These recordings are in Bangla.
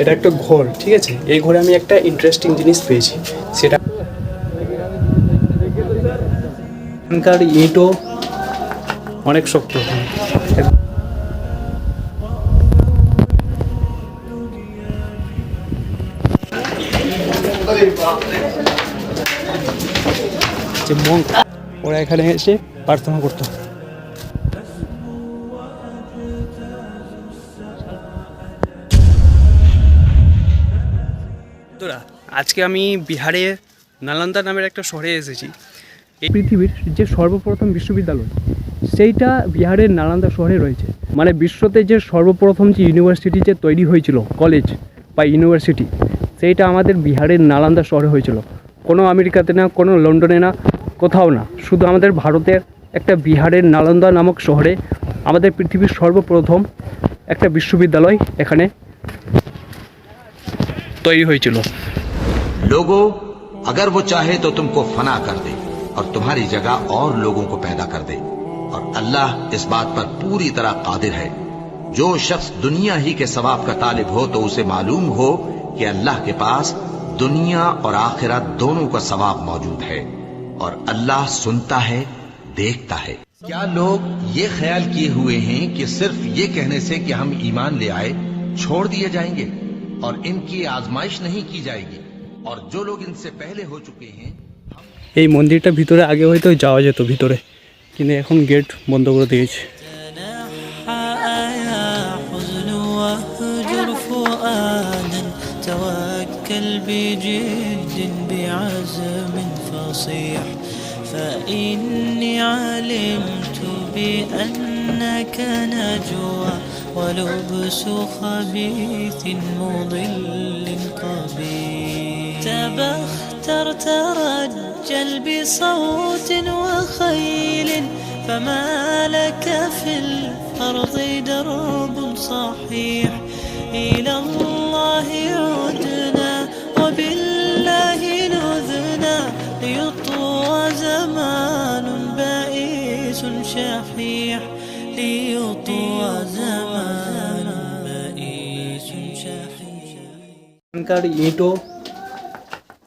এটা একটা ঘর, ঠিক আছে? এই ঘরে আমি একটা ইন্টারেস্টিং জিনিস পেয়েছি। সেটা এখানকার ইটও অনেক শক্ত। যে মঙ্ক ওরা এখানে এসে প্রার্থনা করতো। আজকে আমি বিহারে নালন্দা নামের একটা শহরে এসেছি। এই পৃথিবীর যে সর্বপ্রথম বিশ্ববিদ্যালয়, সেইটা বিহারের নালন্দা শহরে রয়েছে। মানে বিশ্বতে যে সর্বপ্রথম যে ইউনিভার্সিটি যে তৈরি হয়েছিল, কলেজ বা ইউনিভার্সিটি, সেইটা আমাদের বিহারের নালন্দা শহরে হয়েছিল। কোনো আমেরিকাতে না, কোনো লন্ডনে না, কোথাও না। শুধু আমাদের ভারতের একটা বিহারের নালন্দা নামক শহরে আমাদের পৃথিবীর সর্বপ্রথম একটা বিশ্ববিদ্যালয় এখানে তৈরি হয়েছিল। لوگوں اگر وہ چاہے تو تم کو فنا کر دے اور تمہاری جگہ اور لوگوں کو پیدا کر دے۔ اور اللہ اس بات پر پوری طرح قادر ہے۔ جو شخص دنیا ہی کے ثواب کا طالب ہو تو اسے معلوم ہو کہ اللہ کے پاس دنیا اور آخرت دونوں کا ثواب موجود ہے۔ اور اللہ سنتا ہے، دیکھتا ہے۔ کیا لوگ یہ خیال کیے ہوئے ہیں کہ صرف یہ کہنے سے کہ ہم ایمان لے آئے، چھوڑ دیے جائیں گے اور ان کی آزمائش نہیں کی جائے گی؟ এই মন্দিরটা ভিতরে আগে হয়তো যাওয়া যেত ভিতরে কিন্তু এখন গেট বন্ধ করে দিয়েছে تنحى يا حزن واهجر فؤادا توكل بجد بعزم فصيح فإني علمت بأنك نجوى ولبس خبيث مضل قبيح شبه اخترت ترجل بصوت وخيل فما لك في الأرض درب صحيح. إلى الله عدنا وبالله نذنا. ليطوى زمان بائس شحيح ليطوى زمان بائس شحيح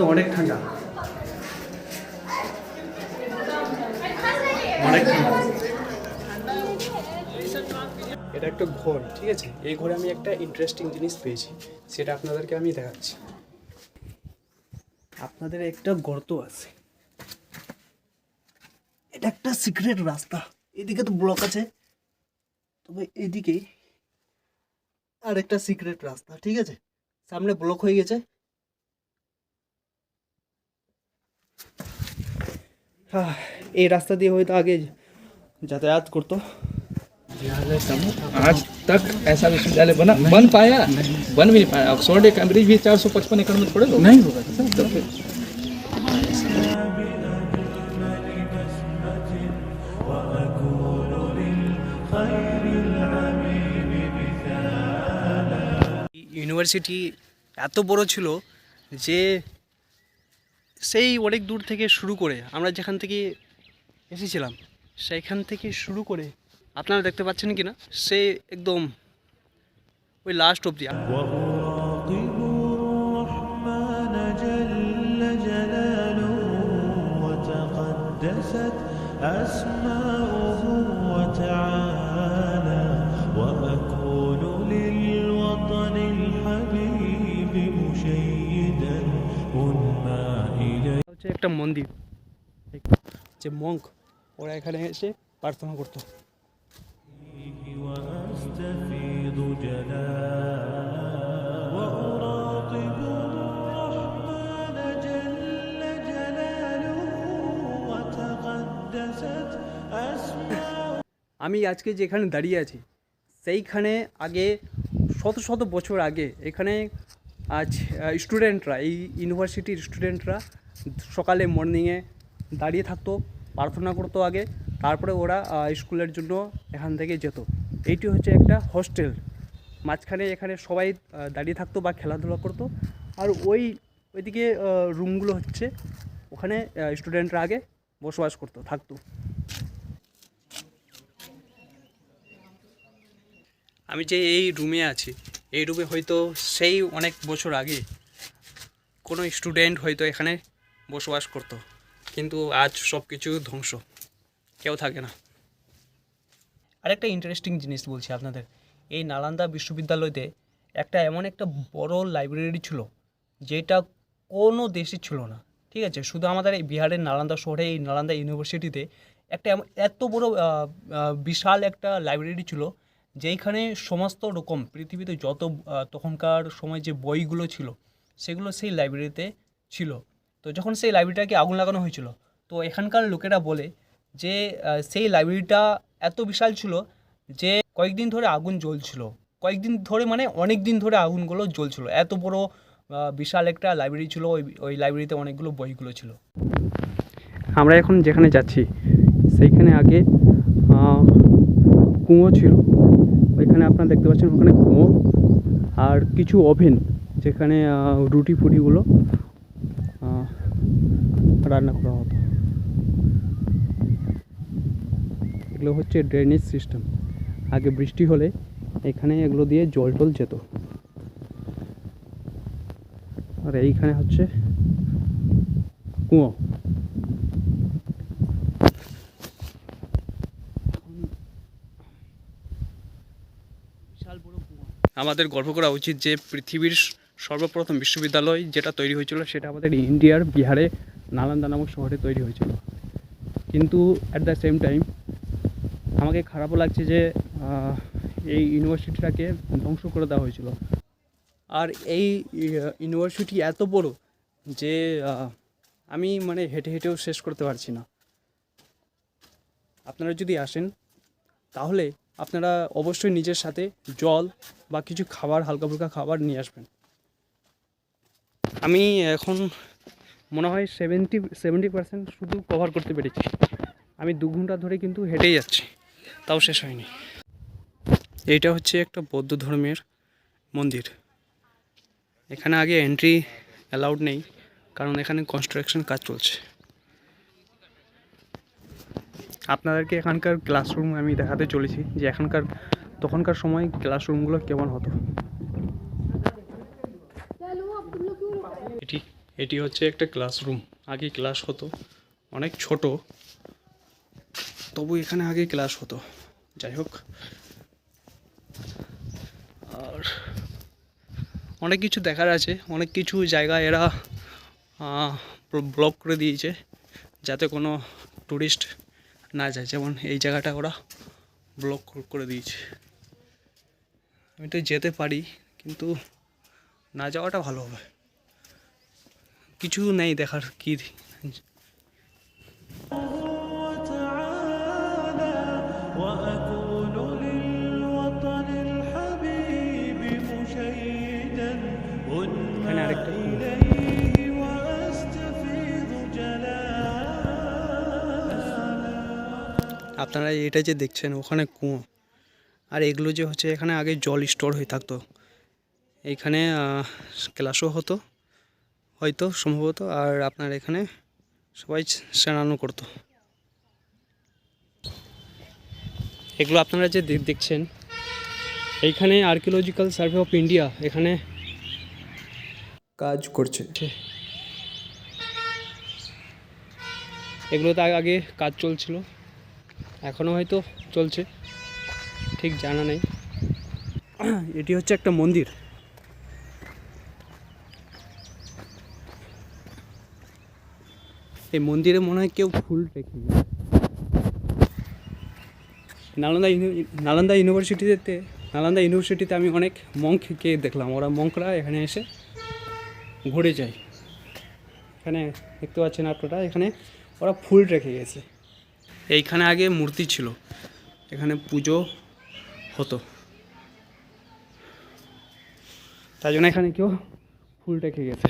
কিন্তু অনেক ঠান্ডা। অনেক ঠান্ডা। এটা একটা ঘর ঠিক আছে? এই ঘরে আমি একটা ইন্টারেস্টিং জিনিস পেয়েছি সেটা আপনাদেরকে আমি দেখাচ্ছি। আপনাদের একটা গর্ত আছে। এটা একটা সিক্রেট রাস্তা। এদিকে তো ব্লক আছে। তবে এদিকে আর একটা সিক্রেট রাস্তা ঠিক আছে? সামনে ব্লক হয়ে গেছে। এই রাস্তা দিয়ে হয়তো আগে যাতায়াত করতো आज तक ऐसा विश्वविद्यालय बना बन पाया बन भी नहीं पाया ऑक्सफोर्ड एक कैम्ब्रिज भी चार सौ पचपन एकड़ में थोड़े लोग नहीं होगा तो फिर ইউনিভার্সিটি এত বড় ছিল যে সেই অনেক দূর থেকে শুরু করে আমরা যেখান থেকে এসেছিলাম সেইখান থেকে শুরু করে আপনারা দেখতে পাচ্ছেন কি না সে একদম ওই লাস্ট অবধি وأراقب হচ্ছে একটা মন্দির। যে মঙ্ক, ওরা এখানে এসে প্রার্থনা করতো। আমি আজকে যেখানে দাঁড়িয়ে আছি, সেইখানে আগে শত শত বছর আগে এখানে আজ স্টুডেন্টরা এই ইউনিভার্সিটির স্টুডেন্টরা সকালে মর্নিংয়ে দাঁড়িয়ে থাকতো, প্রার্থনা করতো আগে, তারপরে ওরা স্কুলের জন্য এখান থেকে যেত। এইটি হচ্ছে একটা হস্টেল মাঝখানে এখানে সবাই দাঁড়িয়ে থাকতো বা খেলাধুলা করতো। আর ওই, ওইদিকে রুমগুলো হচ্ছে, ওখানে স্টুডেন্টরা আগে বসবাস করতো, থাকতো। আমি যে এই রুমে আছি এই রুমে হয়তো সেই অনেক বছর আগে কোনো স্টুডেন্ট হয়তো এখানে বসবাস করতো। কিন্তু আজ সব কিছু ধ্বংস। কেউ থাকে না। আরেকটা ইন্টারেস্টিং জিনিস বলছি আপনাদের। এই নালান্দা বিশ্ববিদ্যালয়তে একটা এমন একটা বড় লাইব্রেরি ছিল, যেটা কোনো দেশে ছিল না। ঠিক আছে? শুধু আমাদের এই বিহারের নালান্দা শহরে, এই নালান্দা ইউনিভার্সিটিতে একটা এত বড় বিশাল একটা লাইব্রেরি ছিল যেইখানে সমস্ত রকম পৃথিবীতে যত তখনকার সময় যে বইগুলো ছিল, সেগুলো সেই লাইব্রেরিতে ছিল। তো যখন সেই লাইব্রেরিটাকে আগুন লাগানো হয়েছিল, তো এখানকার লোকেরা বলে যে সেই লাইব্রেরিটা এত বিশাল ছিল যে, কয়েকদিন ধরে আগুন জ্বলছিল। কয়েকদিন ধরে মানে অনেক দিন ধরে আগুনগুলো জ্বলছিল। এত বড় বিশাল একটা লাইব্রেরি ছিল, ওই ওই লাইব্রেরিতে অনেকগুলো বইগুলো ছিল। আমরা এখন যেখানে যাচ্ছি, সেইখানে আগে কুয়ো ছিল। ওইখানে আপনারা দেখতে পাচ্ছেন ওখানে কুয়ো আর কিছু ওভেন যেখানে রুটি ফুটিগুলো রান্না করা হতো। এগুলো হচ্ছে ড্রেনেজ সিস্টেম আগে বৃষ্টি হলে এখানে এগুলো দিয়ে জল টল যেত। আর এইখানে হচ্ছে কুয়ো। আমাদের গর্ব করা উচিত যে পৃথিবীর সর্বপ্রথম বিশ্ববিদ্যালয় যেটা তৈরি হয়েছিল সেটা আমাদের ইন্ডিয়ার বিহারে নালন্দা নামক শহরে তৈরি হয়েছিল। কিন্তু অ্যাট দ্য সেম টাইম আমাকে খারাপও লাগছে যে এই ইউনিভার্সিটিটাকে ধ্বংস করে দেওয়া হয়েছিল। আর এই ইউনিভার্সিটি এত বড় যে আমি মানে হেঁটে হেঁটেও শেষ করতে পারছি না। আপনারা যদি আসেন, তাহলে আপনারা অবশ্যই নিজের সাথে জল বা কিছু খাবার, হালকা ফুলকা খাবার নিয়ে আসবেন। আমি এখন মনে হয় সেভেন্টি সেভেন্টি পার্সেন্ট শুধু কভার করতে পেরেছি। আমি দু ঘণ্টা ধরে কিন্তু হেঁটেই যাচ্ছি, তাও শেষ হয়নি। এইটা হচ্ছে একটা বৌদ্ধ ধর্মের মন্দির। এখানে আগে এন্ট্রি অ্যালাউড নেই, কারণ এখানে কনস্ট্রাকশন কাজ চলছে। আপনাদেরকে এখানকার ক্লাসরুম আমি দেখাতে চলেছি যে এখানকার, তখনকার সময় ক্লাসরুমগুলো কেমন হতো। এটি এটি হচ্ছে একটা ক্লাসরুম আগে ক্লাস হতো, অনেক ছোট। তবু এখানে আগে ক্লাস হতো। যাই হোক। আর অনেক কিছু দেখার আছে। অনেক কিছু জায়গা এরা ব্লক করে দিয়েছে যাতে কোনো টুরিস্ট না যায়, যেমন এই জায়গাটা ওরা ব্লক করে দিয়েছে। আমি তো যেতে পারি, কিন্তু না যাওয়াটা ভালো হবে। কিছু নেই দেখার কি আপনারা এটা যে দেখছেন ওখানে কুয়ো। আর এগুলো যে হচ্ছে এখানে আগে জল স্টোর হয়ে থাকতো। এইখানে ক্লাসও হতো হয়তো সম্ভবত আর আপনার এখানে সবাই স্নানও করতো। এগুলো আপনারা যে দেখ- দেখছেন এইখানে আর্কিওলজিক্যাল সার্ভে অফ ইন্ডিয়া এখানে কাজ করছে। এগুলোতে আগে কাজ চলছিল। এখনও হয়তো চলছে। ঠিক জানা নেই। এটি হচ্ছে একটা মন্দির। এই মন্দিরে মনে হয় কেউ ফুল রেখে গেছে। নালন্দা নালন্দা ইউনিভার্সিটিতে নালন্দা ইউনিভার্সিটিতে আমি অনেক মঙ্ককে দেখলাম। ওরা মঙ্করা এখানে এসে ঘুরে যায়। এখানে দেখতে পাচ্ছেন আপনারা, এখানে ওরা ফুল রেখে গেছে। এইখানে আগে মূর্তি ছিল। এখানে পুজো হতো। তাই জন্য এখানে কেউ ফুল রেখে গেছে।